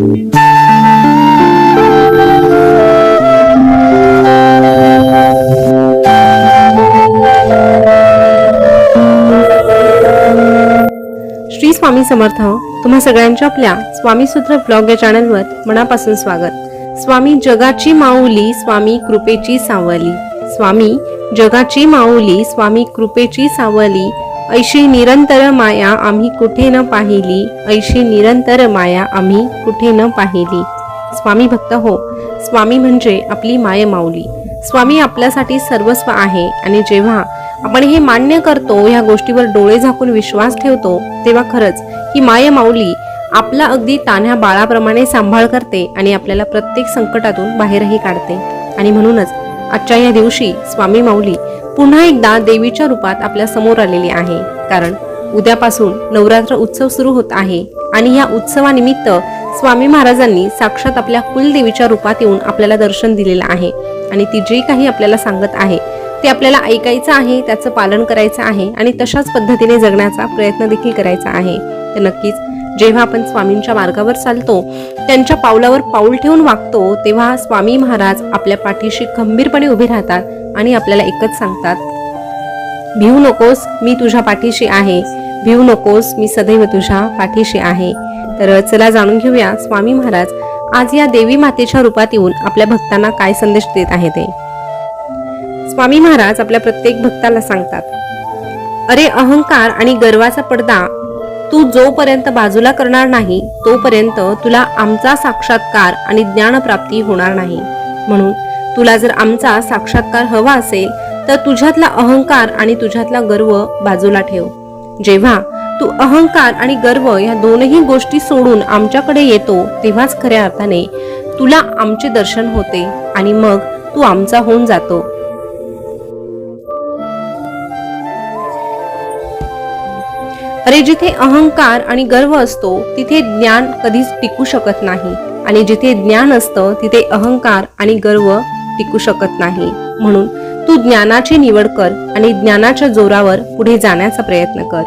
श्री स्वामी समर्थ तुम्हा सगळ्यांच्या आपल्या स्वामी सूत्र ब्लॉग या चॅनलवर मनापासून स्वागत. स्वामी जगाची माऊली स्वामी कृपेची सावली. स्वामी जगाची माऊली स्वामी कृपेची सावली ऐशी निरंतर माया आम्ही कुठे न पाहिली. ऐशी निरंतर माया आम्ही कुठे न पाहिली. स्वामी भक्त हो स्वामी म्हणजे आपली माय माऊली. स्वामी आपल्यासाठी सर्वस्व आहे आणि जेव्हा आपण हे मान्य करतो ह्या गोष्टीवर डोळे झाकून विश्वास ठेवतो तेव्हा खरंच ही माय माऊली आपला अगदी तान्ह्या बाळाप्रमाणे सांभाळ करते आणि आपल्याला प्रत्येक संकटातून बाहेरही काढते. आणि म्हणूनच आजच्या या दिवशी स्वामी माऊली पुन्हा एकदा देवीच्या रूपात आपल्यासमोर आलेली आहे. कारण उद्यापासून नवरात्र उत्सव सुरू होत आहे आणि या उत्सवानिमित्त स्वामी महाराजांनी साक्षात आपल्या कुलदेवीच्या रूपात येऊन आपल्याला दर्शन दिलेलं आहे. आणि ती जे काही आपल्याला सांगत आहे ते आपल्याला ऐकायचं आहे त्याचं पालन करायचं आहे आणि तशाच पद्धतीने जगण्याचा प्रयत्न देखील करायचा आहे. तर नक्कीच जेव्हा आपण स्वामींच्या मार्गावर चालतो त्यांच्या पावलावर पाऊल ठेवून वागतो तेव्हा स्वामी महाराज आपल्या पाठीशी खंबीरपणे उभे राहतात. आणि आपल्याला एकच सांगतात भिवू नकोस मी तुझ्या पाठीशी आहे. भिवू नकोस मी सदैव तुझ्या पाठीशी आहे. तर चला जाणून घेऊया स्वामी महाराज आज या देवी मातेच्या रूपात येऊन आपल्या भक्तांना काय संदेश देत आहे ते? स्वामी महाराज आपल्या प्रत्येक भक्ताला सांगतात अरे अहंकार आणि गर्वाचा पडदा तू जोपर्यंत बाजूला करणार नाही तोपर्यंत तुला आमचा साक्षात्कार आणि ज्ञानप्राप्ती होणार नाही. म्हणून तुला जर आमचा साक्षात्कार हवा असेल तर तुझ्यातला अहंकार आणि तुझ्यातला गर्व बाजूला ठेव. जेव्हा तू अहंकार आणि गर्व या दोनही गोष्टी सोडून आमच्याकडे येतो तेव्हाच खऱ्या अर्थाने तुला आमचे दर्शन होते आणि मग तू आमचा होऊन जातो. अरे जिथे अहंकार आणि गर्व असतो तिथे ज्ञान कधीच टिकू शकत नाही. आणि जिथे ज्ञान असतं तिथे अहंकार आणि गर्व टिकू शकत नाही. म्हणून तू ज्ञानाची निवड कर आणि ज्ञानाच्या जोरावर पुढे जाण्याचा प्रयत्न कर.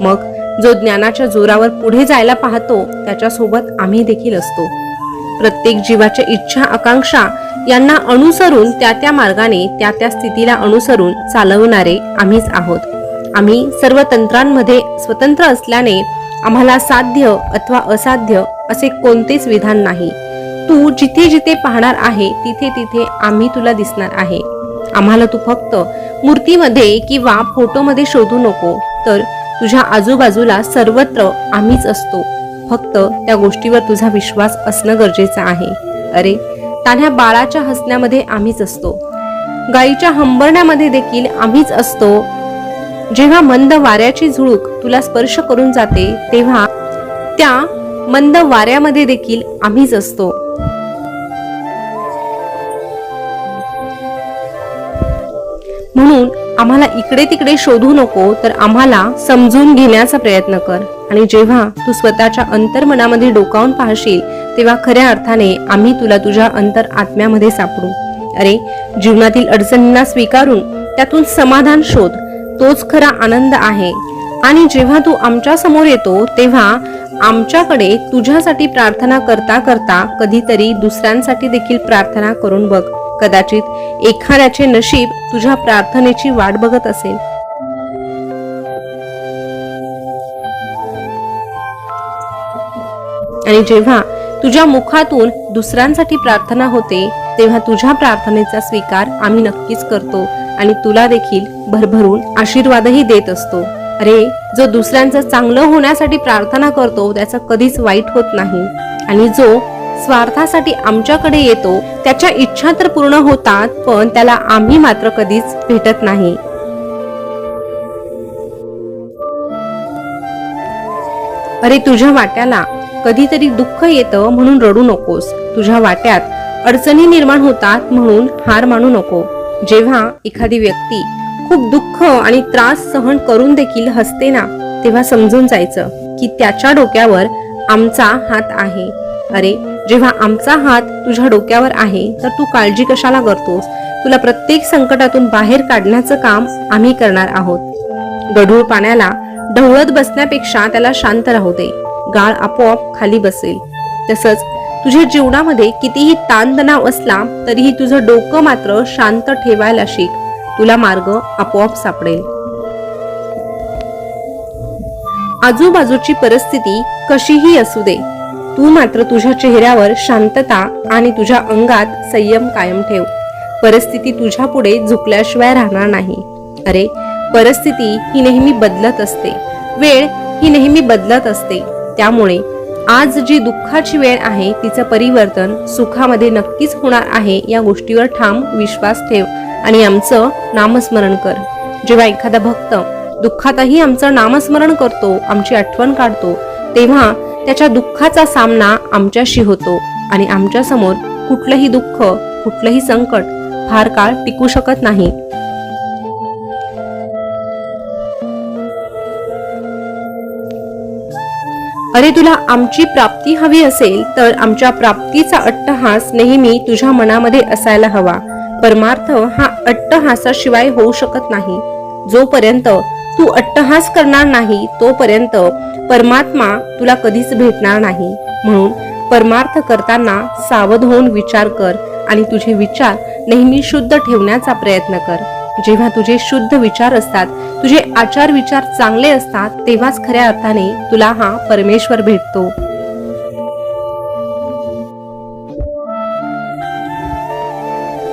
मग जो ज्ञानाच्या जोरावर पुढे जायला पाहतो त्याच्यासोबत आम्ही देखील असतो. प्रत्येक जीवाच्या इच्छा आकांक्षा यांना अनुसरून त्या त्या मार्गाने त्या त्या स्थितीला अनुसरून चालवणारे आम्हीच आहोत. आम्ही सर्व तंत्रांमध्ये स्वतंत्र असल्याने आम्हाला साध्य अथवा असाध्य असे कोणतेच विधान नाही. तू जिथे जिथे पाहणार आहे तिथे तिथे आम्ही तुला दिसणार आहे. आम्हाला तू फक्त मूर्तीमध्ये किंवा फोटोमध्ये शोधू नको तर तुझ्या आजूबाजूला सर्वत्र आम्हीच असतो. फक्त त्या गोष्टीवर तुझा विश्वास असणं गरजेचं आहे. अरे तान्ह्या बाळाच्या हसण्यामध्ये आम्हीच असतो. गाईच्या हंबरण्यामध्ये देखील आम्हीच असतो. जेव्हा मंद वाऱ्याची झुळूक तुला स्पर्श करून जाते तेव्हा त्या मंद वाऱ्यामध्ये देखील आम्हीच असतो. आम्हाला इकडे तिकडे शोधू नको तर आम्हाला समजून घेण्याचा प्रयत्न कर. आणि जेव्हा तू स्वतःच्या अंतर्मनामध्ये डोकावून पाहशील तेव्हा खऱ्या अर्थाने आम्ही तुला तुझ्या अंतर आत्म्यामध्ये सापडू. अरे जीवनातील अडचणींना स्वीकारून त्यातून समाधान शोध. तोच खरा आनंद आहे. आणि जेव्हा तू आमच्यासमोर येतो तेव्हा आमच्याकडे तुझ्यासाठी प्रार्थना करता करता कधीतरी दुसऱ्यांसाठी देखील प्रार्थना करून बघ. कदाचित एखाद्याचे नशीब तुझ्या प्रार्थनेची वाट बघत असेल. आणि जेव्हा तुझ्या मुखातून दुसऱ्यांसाठी प्रार्थना होते तेव्हा तुझ्या प्रार्थनेचा स्वीकार आम्ही नक्कीच करतो आणि तुला देखील भरभरून आशीर्वादही देत असतो. अरे जो दुसऱ्यांचं चांगलं होण्यासाठी प्रार्थना करतो त्याचं कधीच वाईट होत नाही. आणि जो स्वार्थासाठी आमच्याकडे येतो त्याच्या इच्छा तर पूर्ण होतात पण त्याला आम्ही मात्र कधीच भेटत नाही. अरे तुझ्या वाट्याला कधीतरी दुःख येतं म्हणून रडू नकोस. तुझ्या वाट्यात अडचणी निर्माण होतात म्हणून हार मानू नको. जेव्हा एखादी व्यक्ती खूप दुःख आणि त्रास सहन करून देखील हसते ना तेव्हा समजून जायचं की त्याच्या डोक्यावर आमचा हात आहे. अरे जेव्हा आमचा हात तुझ्या डोक्यावर आहे तर तू काळजी कशाला करतोस? तुला प्रत्येक संकटातून बाहेर काढण्याचं काम आम्ही करणार आहोत. गढूळ पाण्याला ढवळत बसण्यापेक्षा त्याला शांत राहू दे. गाळ आपोआप खाली बसेल. तसंच तुझ्या जीवनामध्ये कितीही ताणतणाव असला तरीही तुझं डोकं मात्र शांत ठेवायला शिक. तुला मार्ग आपोआप सापडेल. आजूबाजूची परिस्थिती कशीही असू दे तू मात्र तुझ्या चेहऱ्यावर शांतता आणि तुझ्या अंगात संयम कायम ठेव. परिस्थिती तुझ्या पुढे झुकल्याशिवाय राहणार नाही. अरे परिस्थिती ही नेहमी बदलत असते. वेळ ही नेहमी बदलत असते. त्यामुळे आज जी दुःखाची वेळ आहे तिचं परिवर्तन सुखामध्ये नक्कीच होणार आहे या गोष्टीवर ठाम विश्वास ठेव आणि आमचं नामस्मरण कर. जेव्हा एखादा भक्त दुःखातही आमचं नामस्मरण करतो आमची आठवण काढतो तेव्हा त्याच्या दुःखाचा सामना आमच्याशी होतो आणि आमच्यासमोर कुठलंही दुःख कुठलंही संकट फार काळ टिकू शकत नाही. अरे तुला आमची प्राप्ती हवी असेल तर आमच्या प्राप्तीचा अट्टहास नेहमी तुझ्या मनामध्ये असायला हवा. परमार्थ हा अट्टहासाशिवाय होऊ शकत नाही. जोपर्यंत तू अट्टहास करणार नाही तोपर्यंत परमात्मा तुला कधीच भेटणार नाही. म्हणून परमार्थ करताना सावध होऊन विचार कर आणि तुझे विचार नेहमी शुद्ध ठेवण्याचा प्रयत्न कर. जेव्हा तुझे शुद्ध विचार असतात तुझे आचार विचार चांगले असतात तेव्हाच खऱ्या अर्थाने तुला हा परमेश्वर भेटतो.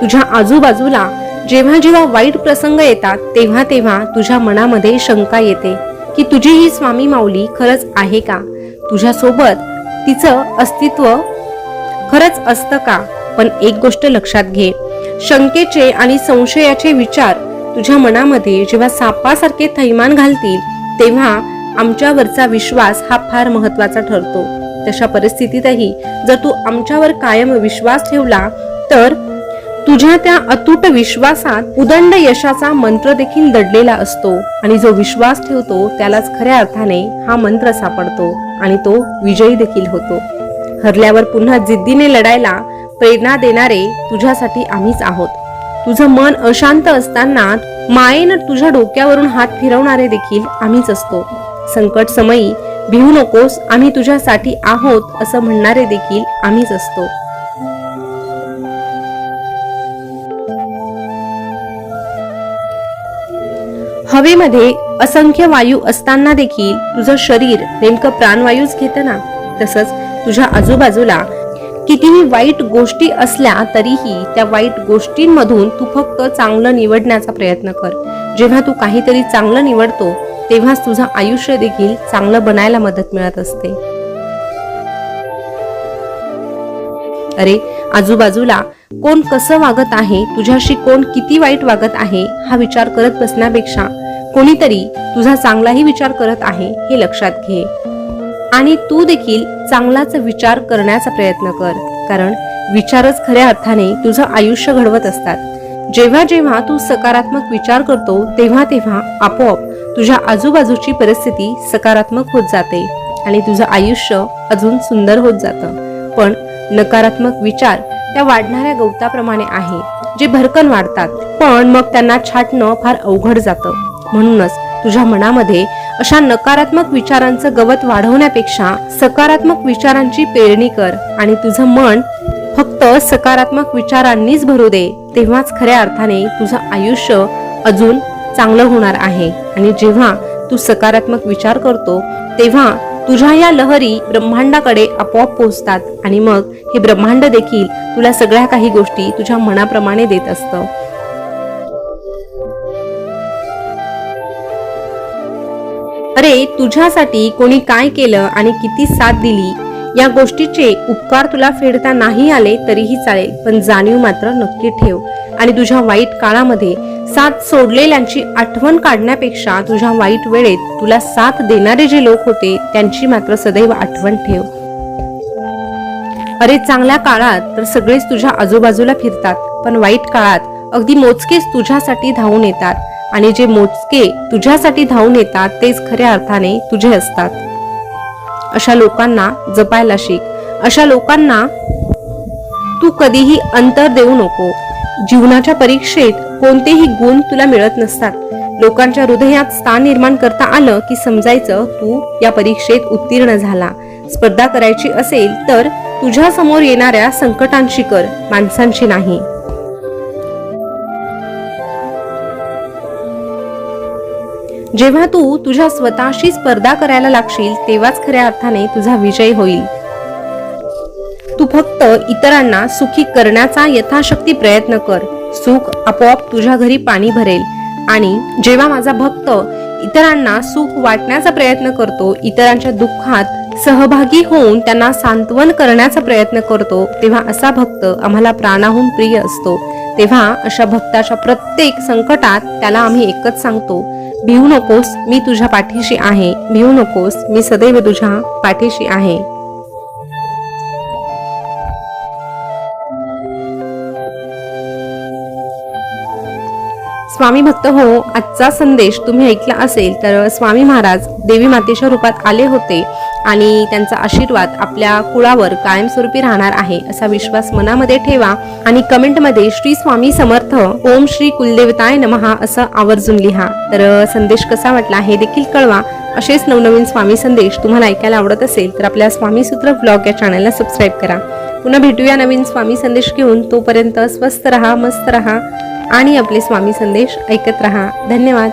तुझ्या आजूबाजूला जेव्हा जेव्हा वाईट प्रसंग येतात तेव्हा तेव्हा तुझ्या मनामध्ये शंका येते की तुझी ही स्वामी माऊली खरंच आहे का? तुझ्या सोबत तिचं अस्तित्व खरंच असतं का? पण एक गोष्ट लक्षात घे. शंकेचे आणि संशयाचे विचार तुझ्या मनामध्ये जेव्हा सापासारखे थैमान घालतील तेव्हा आमच्यावरचा विश्वास हा फार महत्त्वाचा ठरतो. तशा परिस्थितीतही जर तू आमच्यावर कायम विश्वास ठेवला तर तुझ्या त्या अतूट विश्वासात उदंड यशाचा मंत्र देखील दडलेला असतो. आणि जो विश्वास ठेवतो त्यालाच खऱ्या अर्थाने हा मंत्र सापडतो आणि तो विजयी देखील होतो. हरल्यावर पुन्हा जिद्दीने लढायला प्रेरणा देणारे तुझ्यासाठी आम्हीच आहोत. तुझं मन अशांत असताना मायेनं तुझ्या डोक्यावरून हात फिरवणारे देखील आम्हीच असतो. संकट समयी भिवू नकोस आम्ही तुझ्यासाठी आहोत असं म्हणणारे देखील आम्हीच असतो. हवेमध्ये असंख्य वायू असताना देखील तुझं शरीर नेमकं प्राणवायूच घेतं ना? तसंच तुझ्या आजूबाजूला कितीही वाईट गोष्टी असल्या तरीही त्या वाईट गोष्टींमधून तू फक्त चांगलं निवडण्याचा प्रयत्न कर. जेव्हा तू काहीतरी चांगलं निवडतो तेव्हाच तुझं आयुष्य देखील चांगलं बनायला मदत मिळत असते. अरे आजूबाजूला कोण कसं वागत आहे तुझ्याशी कोण किती वाईट वागत आहे हा विचार करत बसण्यापेक्षा कोणीतरी तुझा चांगलाही विचार करत आहे हे लक्षात घे. आणि तू देखील चांगलाच विचार करण्याचा प्रयत्न कर कारण विचारच खऱ्या अर्थाने तुझं आयुष्य घडवत असतात. जेव्हा जेव्हा तू सकारात्मक विचार करतो तेव्हा तेव्हा आपोआप तुझ्या आजूबाजूची परिस्थिती सकारात्मक होत जाते आणि तुझं आयुष्य अजून सुंदर होत जातं. पण नकारात्मक विचार त्या वाढणाऱ्या गवताप्रमाणे आहे जे भरकन वाढतात. पण मग त्यांना छाटणं फार अवघड जातं. म्हणूनच तुझ्या मनामध्ये अशा नकारात्मक विचारांचं गवत वाढवण्यापेक्षा सकारात्मक विचारांची पेरणी कर आणि तुझं मन फक्त सकारात्मक विचारांनीच भरू दे तेव्हाच खऱ्या अर्थाने तुझं आयुष्य अजून चांगलं होणार आहे. आणि जेव्हा तू सकारात्मक विचार करतो तेव्हा तुझ्या या लहरी ब्रह्मांडाकडे आपोआप पोहोचतात आणि मग हे ब्रह्मांड देखील तुला सगळ्या काही गोष्टी तुझ्या मनाप्रमाणे देत असतं. अरे तुझ्यासाठी कोणी काय केलं आणि किती साथ दिली? या गोष्टीचे उपकार तुला फेडता नाही आले तरीही चालेल पण जाणीव मात्र नक्की ठेव. आणि तुझ्या वाईट काळामध्ये साथ सोडलेल्यांची आठवण काढण्यापेक्षा तुझ्या वाईट वेळेत तुला साथ देणारे जे लोक होते त्यांची मात्र सदैव आठवण ठेव. अरे चांगल्या काळात तर सगळेच तुझ्या आजूबाजूला फिरतात पण वाईट काळात अगदी मोजकेच तुझ्यासाठी धावून येतात. आणि जे मोजके तुझ्यासाठी धावून येतात तेच खऱ्या अर्थाने तुझे असतात. अशा लोकांना जपायला शिक. अशा लोकांना तू कधीही अंतर देऊ नको. जीवनाच्या परीक्षेत कोणतेही गुण तुला मिळत नसतात. लोकांच्या हृदयात स्थान निर्माण करता आलं की समजायचं तू या परीक्षेत उत्तीर्ण झाला. स्पर्धा करायची असेल तर तुझ्या समोर येणाऱ्या संकटांशी कर माणसांची नाही. जेव्हा तू तुझ्या स्वतःशी स्पर्धा करायला लागशील तेव्हाच खऱ्या अर्थाने तुझा विजय होईल. तू फक्त इतरांना सुखी करण्याचा यथाशक्ती प्रयत्न कर. सुख आपोआप तुझ्या घरी पाणी भरेल. आणि जेव्हा माझा भक्त इतरांना सुख वाटण्याचा प्रयत्न करतो इतरांच्या दुःखात सहभागी होऊन त्यांना सांत्वन करण्याचा प्रयत्न करतो तेव्हा असा भक्त आम्हाला प्राणाहून प्रिय असतो. तेव्हा अशा भक्ताच्या प्रत्येक संकटात त्याला आम्ही एकच सांगतो भिवू नकोस मी तुझ्या पाठीशी आहे. भिवू नकोस मी सदैव तुझ्या पाठीशी आहे. स्वामी भक्त हो आजचा संदेश तुम्ही ऐकला असेल तर स्वामी महाराज देवी मातेच्या रूपात आले होते. आणि त्यांचा आशीर्वाद आपल्या कुळावर कायमस्वरूपी राहणार आहे असा विश्वास मनामध्ये ठेवा आणि कमेंटमध्ये श्री स्वामी समर्थ ओम श्री कुलदेवताय नमहा असं आवर्जून लिहा. तर संदेश कसा वाटला हे देखील कळवा. असेच नवनवीन स्वामी संदेश तुम्हाला ऐकायला आवडत असेल तर आपल्या स्वामी सूत्र ब्लॉग या चॅनलला सबस्क्राईब करा. पुन्हा भेटूया नवीन स्वामी संदेश घेऊन. तोपर्यंत स्वस्त रहा मस्त रहा आणि आपले स्वामी संदेश ऐकत रहा. धन्यवाद.